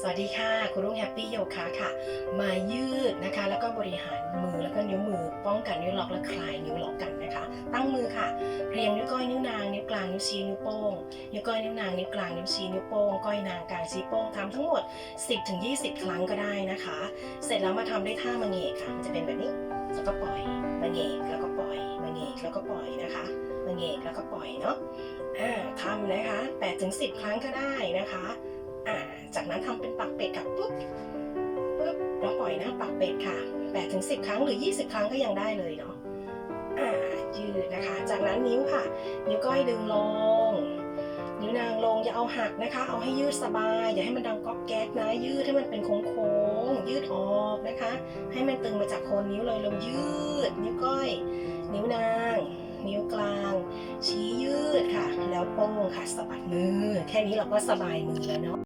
สวัสดีค่ะคุณรุ่งแฮปปี้โยคะค่ะ มายืดนะคะ แล้วก็บริหารมือแล้วก็นิ้วมือ ป้องกันนิ้วล็อกและคลายนิ้วล็อกกันนะคะ ตั้งมือค่ะเรียงนิ้วก้อยนิ้วนางนิ้วกลางนิ้วชี้นิ้วโป้งนิ้วก้อยนิ้วนางนิ้วกลางนิ้วชี้นิ้วโป้งก้อยนางกลางชี้โป้งทำทั้งหมด 10-20 ครั้งก็ได้นะคะ เสร็จแล้วมาทำด้วยท่ามังเงกค่ะมันจะเป็นแบบนี้แล้วก็ปล่อยมังเงกแล้วก็ปล่อยมังเงกแล้วก็ปล่อยนะคะมังเงกแล้วก็ปล่อยเนาะทำนะคะ8ถึง10 ครั้งก็ได้นะคะ อ่าจากนั้นทำเป็นปักเป็ดกับปุ๊บปุ๊บแล้วปล่อยนะปักเป็ดค่ะ8ถึง10ครั้งหรือ20ครั้งก็ยังได้เลยเนาะอ่ายืดนะคะ จากนั้นนิ้วค่ะ นิ้วก้อยดึงลง นิ้วนางลงอย่าเอาหักนะคะ เอาให้ยืดสบาย อย่าให้มันดังก๊อกแก๊กนะ ยืดให้มันเป็นโค้งๆยืดออกนะคะ ให้มันตึงมาจากโคนนิ้วเลยลงยืด นิ้วก้อย นิ้วนางนิ้วกลาง ชี้ยืดค่ะ แล้วโป้งค่ะสะบัดมือ แค่นี้เราก็สบายมือแล้วเนาะ